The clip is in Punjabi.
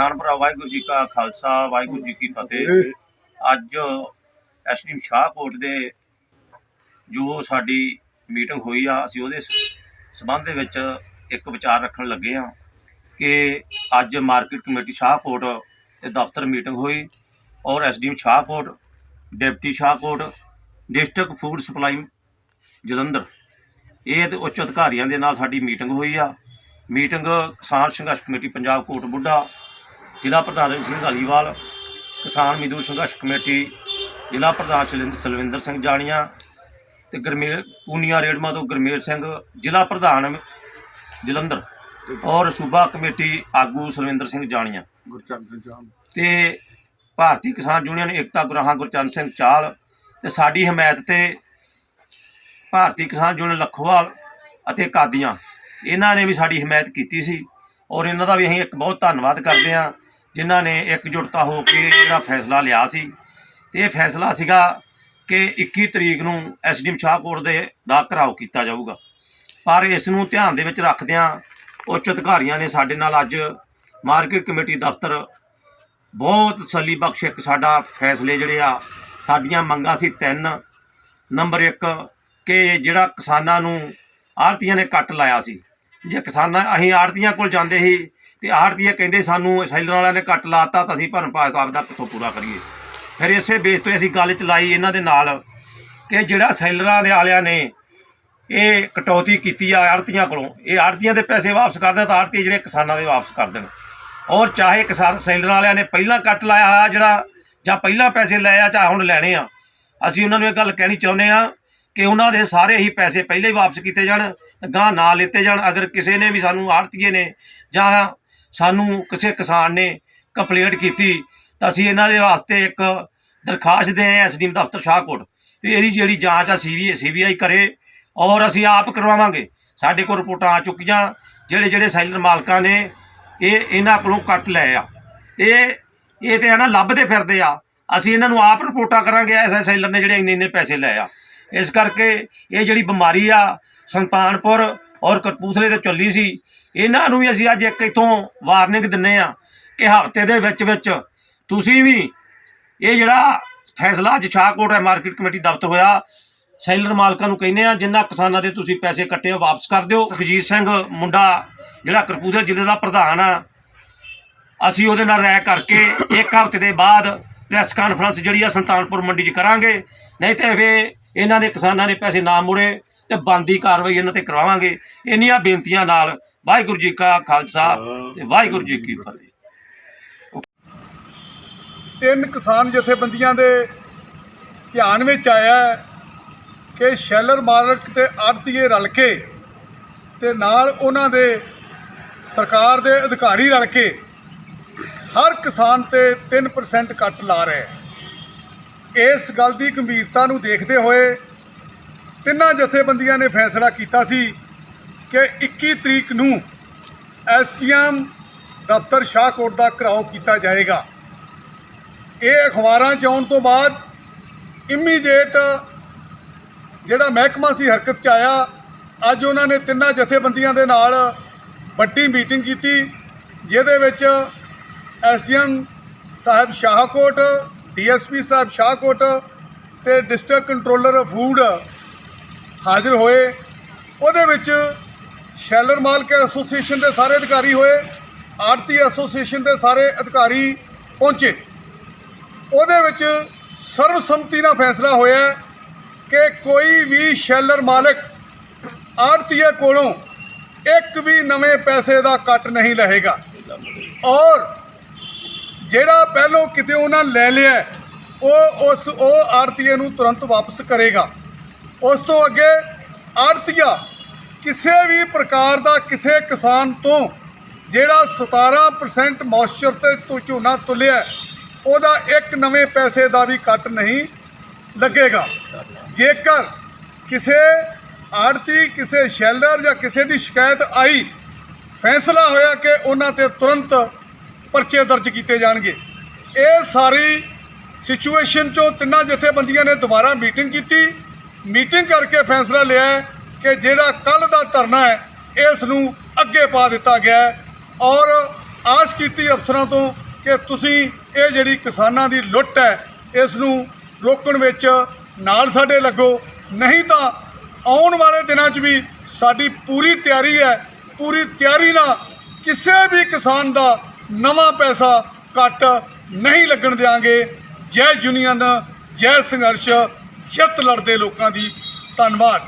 ਕਿਸਾਨ ਭਰਾ ਵਾਹਿਗੁਰੂ ਜੀ ਕਾ ਖਾਲਸਾ ਵਾਹਿਗੁਰੂ ਜੀ ਕੀ ਫਤਿਹ। ਅੱਜ ਐਸਡੀ ਸ਼ਾਹਕੋਟ ਦੇ ਜੋ ਸਾਡੀ ਮੀਟਿੰਗ ਹੋਈ ਆ ਅਸੀਂ ਉਹਦੇ ਸਬੰਧ ਦੇ ਵਿੱਚ ਇੱਕ ਵਿਚਾਰ ਰੱਖਣ ਲੱਗੇ ਆ ਕਿ ਅੱਜ ਮਾਰਕੀਟ ਕਮੇਟੀ ਸ਼ਾਹਕੋਟ ਦੇ ਦਫ਼ਤਰ ਮੀਟਿੰਗ ਹੋਈ ਔਰ SDM Shahkot deputy Shahkot district food supply Jalandhar ਇਹ ਤੇ ਉੱਚ ਅਧਿਕਾਰੀਆਂ ਦੇ ਨਾਲ ਸਾਡੀ ਮੀਟਿੰਗ ਹੋਈ ਆ। ਮੀਟਿੰਗ ਕਿਸਾਨ ਸੰਘਰਸ਼ ਕਮੇਟੀ ਪੰਜਾਬ ਕੋਟ ਬੁੱਢਾ ਜ਼ਿਲ੍ਹਾ ਪ੍ਰਧਾਨ ਰਣਜੀਤ ਸਿੰਘ ਧਾਲੀਵਾਲ ਕਿਸਾਨ ਮਜ਼ਦੂਰ ਸੰਘਰਸ਼ ਕਮੇਟੀ ਜ਼ਿਲ੍ਹਾ ਪ੍ਰਧਾਨ ਸਲਿੰਦ- ਸਲਵਿੰਦਰ ਸਿੰਘ ਜਾਣੀਆਂ ਤੇ ਗਰਮੇਲ ਪੂਨੀਆ ਰੇੜਮਾ ਤੋਂ ਗਰਮੇਲ ਸਿੰਘ ਜ਼ਿਲ੍ਹਾ ਪ੍ਰਧਾਨ ਜਲੰਧਰ ਔਰ ਸੂਬਾ ਕਮੇਟੀ ਆਗੂ ਸਲਵਿੰਦਰ ਸਿੰਘ ਜਾਣੀਆਂ। ਗੁਰਚਰਨ ਸਿੰਘ ਤੇ ਭਾਰਤੀ ਕਿਸਾਨ ਯੂਨੀਅਨ ਏਕਤਾ ਗੁਰਾਹਾਂ ਗੁਰਚਰਨ ਸਿੰਘ ਚਾਲ ਤੇ ਸਾਡੀ ਹਮਾਇਤ ਤੇ ਭਾਰਤੀ ਕਿਸਾਨ ਯੂਨੀਅਨ ਲਖੋਵਾਲ ਅਤੇ ਕਾਦੀਆਂ। ਇਹਨਾਂ ਨੇ ਵੀ ਸਾਡੀ ਹਮਾਇਤ ਕੀਤੀ ਸੀ ਔਰ ਇਹਨਾਂ ਦਾ ਵੀ ਅਸੀਂ ਇੱਕ ਬਹੁਤ ਧੰਨਵਾਦ ਕਰਦੇ ਹਾਂ। ਜਿਨ੍ਹਾਂ ਨੇ ਇਕਜੁੱਟਤਾ ਹੋ ਕੇ ਜਿਹੜਾ ਫੈਸਲਾ ਲਿਆ ਸੀ। ਤੇ ਇਹ ਫੈਸਲਾ ਸੀਗਾ ਕਿ 21 ਤਰੀਕ ਨੂੰ ਐਸਡੀਐਮ ਸ਼ਾਹਕੋਟ ਦੇ ਦਾ ਘਰਾਓ ਕੀਤਾ ਜਾਊਗਾ। ਪਰ ਇਸ ਨੂੰ ਧਿਆਨ ਦੇ ਵਿੱਚ ਰੱਖਦਿਆਂ ਉੱਚ ਅਧਿਕਾਰੀਆਂ ਨੇ ਸਾਡੇ ਨਾਲ ਅੱਜ ਮਾਰਕੀਟ ਕਮੇਟੀ ਦਫ਼ਤਰ ਬਹੁਤ ਤਸੱਲੀ ਬਖਸ਼ ਇੱਕ ਸਾਡਾ ਫੈਸਲੇ ਜਿਹੜੇ ਆ, ਸਾਡੀਆਂ ਮੰਗਾਂ ਸੀ ਤਿੰਨ। ਨੰਬਰ 1 ਕਿ ਜਿਹੜਾ ਕਿਸਾਨਾਂ ਨੂੰ ਆੜਤੀਆਂ ਨੇ ਕੱਟ ਲਾਇਆ ਸੀ। ਜੇ ਕਿਸਾਨਾਂ, ਅਸੀਂ ਆੜਤੀਆਂ ਕੋਲ ਜਾਂਦੇ ਸੀ ਤੇ ਆੜਤੀਏ ਕਹਿੰਦੇ ਸਾਨੂੰ ਸੈਲਰ ਵਾਲਿਆਂ ਨੇ ਕੱਟ ਲਾਤਾ ਤਾਂ ਅਸੀਂ ਭਰਨ ਭਾਜ ਆਪਦਾ ਕਿੱਥੋਂ ਪੂਰਾ ਕਰੀਏ। ਫਿਰ ਇਸੇ ਬੇਸ ਤੋਂ ਅਸੀਂ ਗੱਲ ਚਲਾਈ ਇਹਨਾਂ ਦੇ ਨਾਲ ਕਿ ਜਿਹੜਾ ਸੈਲਰਾਂ ਦੇ ਵਾਲਿਆਂ ਨੇ ਇਹ ਕਟੌਤੀ ਕੀਤੀ ਆ ਆੜਤੀਆਂ ਕੋਲੋਂ, ਇਹ ਆੜਤੀਆਂ ਦੇ ਪੈਸੇ ਵਾਪਸ ਕਰ ਦੇਣ ਤਾਂ ਆੜਤੀ ਜਿਹੜੇ ਕਿਸਾਨਾਂ ਦੇ ਵਾਪਸ ਕਰ ਦੇਣ। ਔਰ ਚਾਹੇ ਕਿਸਾਨ ਸੈਲਰਾਂ ਵਾਲਿਆਂ ਨੇ ਪਹਿਲਾਂ ਕੱਟ ਲਾਇਆ ਹੋਇਆ ਜਿਹੜਾ, ਜਾਂ ਪਹਿਲਾਂ ਪੈਸੇ ਲਏ ਆ, ਚਾਹੇ ਹੁਣ ਲੈਣੇ ਆ। ਅਸੀਂ ਉਹਨਾਂ ਨੂੰ ਇਹ ਗੱਲ ਕਹਿਣੀ ਚਾਹੁੰਦੇ ਆ ਕਿ ਉਹਨਾਂ ਦੇ ਸਾਰੇ ਹੀ ਪੈਸੇ ਪਹਿਲੇ ਹੀ ਵਾਪਸ ਕੀਤੇ ਜਾਣ ਗਾਂ ਨਾ ਲਿੱਤੇ ਜਾਣ। ਅਗਰ ਕਿਸੇ ਨੇ ਵੀ ਸਾਨੂੰ ਆੜਤੀਏ ਨੇ ਜਾਂ ਸਾਨੂੰ ਕਿਸੇ ਕਿਸਾਨ ਨੇ ਕੰਪਲੇਂਟ ਕੀਤੀ ਤਾਂ ਅਸੀਂ ਇਹਨਾਂ ਦੇ ਵਾਸਤੇ ਇੱਕ ਦਰਖਾਸਤ ਦੇ ਐਸਡੀਐਮ ਦਫ਼ਤਰ ਸ਼ਾਹਕੋਟ ਵੀ ਇਹਦੀ ਜਿਹੜੀ ਜਾਂਚ ਆ ਸੀਬੀ ਸੀਬੀਆਈ ਕਰੇ ਔਰ ਅਸੀਂ ਆਪ ਕਰਵਾਵਾਂਗੇ। ਸਾਡੇ ਕੋਲ ਰਿਪੋਰਟਾਂ ਆ ਚੁੱਕੀਆਂ, ਜਿਹੜੇ ਜਿਹੜੇ ਸੈਲਰ ਮਾਲਕਾਂ ਨੇ ਇਹ ਇਹਨਾਂ ਕੋਲੋਂ ਕੱਟ ਲਏ ਆ। ਇਹ ਇਹ ਤੇ ਆ ਨਾ ਲੱਭਦੇ ਫਿਰਦੇ ਆ। ਅਸੀਂ ਇਹਨਾਂ ਨੂੰ ਆਪ ਰਿਪੋਰਟਾਂ ਕਰਾਂਗੇ, ਐਸੇ ਸੈਲਰ ਨੇ ਜਿਹੜੇ ਇੰਨੇ ਇੰਨੇ ਪੈਸੇ ਲਏ ਆ। ਇਸ ਕਰਕੇ ਇਹ ਜਿਹੜੀ ਬਿਮਾਰੀ ਆ, ਸੰਤਾਨਪੁਰ ਔਰ ਕਪੂਰਥਲੇ ਤੇ ਚੱਲੀ ਸੀ। ਇਹਨਾਂ ਨੂੰ ਵੀ ਅਸੀਂ ਅੱਜ ਇੱਕ ਇਥੋਂ ਵਾਰਨਿੰਗ ਦਿੰਨੇ ਆ ਕਿ ਹਫ਼ਤੇ ਦੇ ਵਿੱਚ ਵਿੱਚ ਤੁਸੀਂ ਵੀ ਇਹ ਜਿਹੜਾ ਫੈਸਲਾ ਅੱਜ ਸ਼ਾਹਕੋਟ ਹੈ ਮਾਰਕੀਟ ਕਮੇਟੀ ਦਫ਼ਤਰ ਹੋਇਆ, ਸੈਲਰ ਮਾਲਕਾਂ ਨੂੰ ਕਹਿੰਦੇ ਆ, ਜਿੰਨਾ ਕਿਸਾਨਾਂ ਦੇ ਤੁਸੀਂ ਪੈਸੇ ਕੱਟੇ ਆ ਵਾਪਸ ਕਰ ਦਿਓ। ਸੁਖਜੀਤ ਸਿੰਘ ਮੁੰਡਾ ਜਿਹੜਾ ਕਰਪੂਰਥਲੇ ਜ਼ਿਲ੍ਹੇ ਦਾ ਪ੍ਰਧਾਨ ਆ, ਅਸੀਂ ਉਹਦੇ ਨਾਲ ਰਾਇ ਕਰਕੇ ਇੱਕ ਹਫ਼ਤੇ ਦੇ ਬਾਅਦ ਪ੍ਰੈਸ ਕਾਨਫਰੰਸ ਜਿਹੜੀ ਆ ਸੰਤਾਨਪੁਰ ਮੰਡੀ 'ਚ ਕਰਾਂਗੇ। ਨਹੀਂ ਤੇ ਫੇ ਇਹਨਾਂ ਦੇ ਕਿਸਾਨਾਂ ਨੇ ਪੈਸੇ ਨਾ ਮੁੜੇ। ਤੇ ਬੰਦੀ ਕਾਰਵਾਈ ਇਹਨਾਂ ਤੇ ਕਰਵਾਵਾਂਗੇ ਇੰਨੀਆਂ ਬੇਨਤੀਆਂ ਨਾਲ ਵਾਹਿਗੁਰੂ ਜੀ ਕਾ ਖਾਲਸਾ ਤੇ ਵਾਹਿਗੁਰੂ ਜੀ ਕੀ ਫਤਿਹ। ਤਿੰਨ ਕਿਸਾਨ ਜਥੇਬੰਦੀਆਂ ਦੇ ਧਿਆਨ ਵਿੱਚ ਆਇਆ ਕਿ ਸ਼ੈਲਰ ਮਾਲਕ ਤੇ ਆੜਤੀਏ ਰਲ ਕੇ ਤੇ ਨਾਲ ਉਹਨਾਂ ਦੇ ਸਰਕਾਰ ਦੇ ਅਧਿਕਾਰੀ ਰਲ ਕੇ ਹਰ ਕਿਸਾਨ ਤੇ 3% ਕੱਟ ਲਾ ਰਹੇ ਇਸ ਗੱਲ ਦੀ ਗੰਭੀਰਤਾ ਨੂੰ ਦੇਖਦੇ ਹੋਏ ਤਿੰਨਾਂ ਜਥੇਬੰਦੀਆਂ ਨੇ ਫੈਸਲਾ ਕੀਤਾ ਸੀ ਕਿ 21 ਤਰੀਕ ਨੂੰ ਐਸਟੀਐਮ ਦਫ਼ਤਰ ਸ਼ਾਹਕੋਟ ਦਾ ਘਰਾਓ ਕੀਤਾ ਜਾਏਗਾ। ਇਹ ਅਖਬਾਰਾਂ 'ਚ ਆਉਣ ਤੋਂ ਬਾਅਦ ਇਮੀਡੀਏਟ ਜਿਹੜਾ ਮਹਿਕਮਾ ਸੀ ਹਰਕਤ 'ਚ ਆਇਆ, ਅੱਜ ਉਹਨਾਂ ਨੇ ਤਿੰਨਾਂ ਜਥੇਬੰਦੀਆਂ ਦੇ ਨਾਲ ਵੱਡੀ ਮੀਟਿੰਗ ਕੀਤੀ, ਜਿਹਦੇ ਵਿੱਚ ਐਸਡੀਐਮ ਸਾਹਿਬ ਸ਼ਾਹਕੋਟ, ਡੀਐਸਪੀ ਸਾਹਿਬ ਸ਼ਾਹਕੋਟ ਤੇ ਡਿਸਟ੍ਰਿਕਟ ਕੰਟਰੋਲਰ ਫੂਡ ਹਾਜ਼ਰ ਹੋਏ। ਉਹਦੇ ਵਿੱਚ ਸ਼ੈਲਰ ਮਾਲਕ ਐਸੋਸੀਏਸ਼ਨ ਦੇ ਸਾਰੇ ਅਧਿਕਾਰੀ ਹੋਏ ਆਰਤੀ ਐਸੋਸੀਏਸ਼ਨ ਦੇ ਸਾਰੇ ਅਧਿਕਾਰੀ ਪਹੁੰਚੇ। ਉਹਦੇ ਵਿੱਚ ਸਰਬਸੰਮਤੀ ਨਾਲ ਫੈਸਲਾ ਹੋਇਆ ਕਿ ਕੋਈ ਵੀ ਸ਼ੈਲਰ ਮਾਲਕ ਆੜਤੀਏ ਕੋਲੋਂ ਇੱਕ ਵੀ ਨਵੇਂ ਪੈਸੇ ਦਾ ਕੱਟ ਨਹੀਂ ਲਹੇਗਾ ਔਰ ਜਿਹੜਾ ਪਹਿਲੋਂ ਕਿਤੇ ਉਹਨਾਂ ਲੈ ਲਿਆ, ਉਹ ਉਸ, ਉਹ ਆੜਤੀਏ ਨੂੰ ਤੁਰੰਤ ਵਾਪਸ ਕਰੇਗਾ। ਉਸ ਤੋਂ ਅੱਗੇ ਆੜਤੀਆ ਕਿਸੇ ਵੀ ਪ੍ਰਕਾਰ ਦਾ ਕਿਸੇ ਕਿਸਾਨ ਤੋਂ ਜਿਹੜਾ 17% ਮੌਇਸਚਰ ਤੇ ਤੋਂ, ਝੋਨਾ ਤੁਲਿਆ, ਉਹਦਾ ਇੱਕ ਨਵੇਂ ਪੈਸੇ ਦਾ ਵੀ ਕੱਟ ਨਹੀਂ ਲੱਗੇਗਾ। ਜੇਕਰ ਕਿਸੇ ਆੜਤੀ, ਕਿਸੇ ਸ਼ੈਲਰ ਜਾਂ ਕਿਸੇ ਦੀ ਸ਼ਿਕਾਇਤ ਆਈ, ਫੈਸਲਾ ਹੋਇਆ ਕਿ ਉਹਨਾਂ ਤੇ ਤੁਰੰਤ ਪਰਚੇ ਦਰਜ ਕੀਤੇ ਜਾਣਗੇ। ਇਹ ਸਾਰੀ ਸਿਚੁਏਸ਼ਨ ਚੋਂ ਤਿੰਨਾਂ ਜਥੇਬੰਦੀਆਂ ਨੇ ਦੁਬਾਰਾ ਮੀਟਿੰਗ ਕੀਤੀ। ਮੀਟਿੰਗ ਕਰਕੇ ਫੈਸਲਾ ਲਿਆ ਹੈ ਕਿ ਜਿਹੜਾ ਕੱਲ ਦਾ ਧਰਨਾ ਹੈ, ਇਸ ਨੂੰ ਅੱਗੇ ਪਾ ਦਿੱਤਾ ਗਿਆ ਹੈ। ਔਰ ਆਸ ਕੀਤੀ ਅਫਸਰਾਂ ਤੋਂ ਕਿ ਤੁਸੀਂ ਇਹ ਜਿਹੜੀ ਕਿਸਾਨਾਂ ਦੀ ਲੁੱਟ ਹੈ, ਇਸ ਨੂੰ ਰੋਕਣ ਵਿੱਚ ਨਾਲ ਸਾਡੇ ਲੱਗੋ। ਨਹੀਂ ਤਾਂ ਆਉਣ ਵਾਲੇ ਦਿਨਾਂ 'ਚ ਵੀ ਸਾਡੀ ਪੂਰੀ ਤਿਆਰੀ ਹੈ, ਪੂਰੀ ਤਿਆਰੀ ਨਾਲ ਕਿਸੇ ਵੀ ਕਿਸਾਨ ਦਾ ਨਵਾਂ ਪੈਸਾ ਕੱਟ ਨਹੀਂ ਲੱਗਣ ਦਿਆਂਗੇ। ਜੈ ਯੂਨੀਅਨ, ਜੈ ਸੰਘਰਸ਼। ਜਿੱਤ ਲੜਦੇ ਲੋਕਾਂ ਦੀ ਧੰਨਵਾਦ।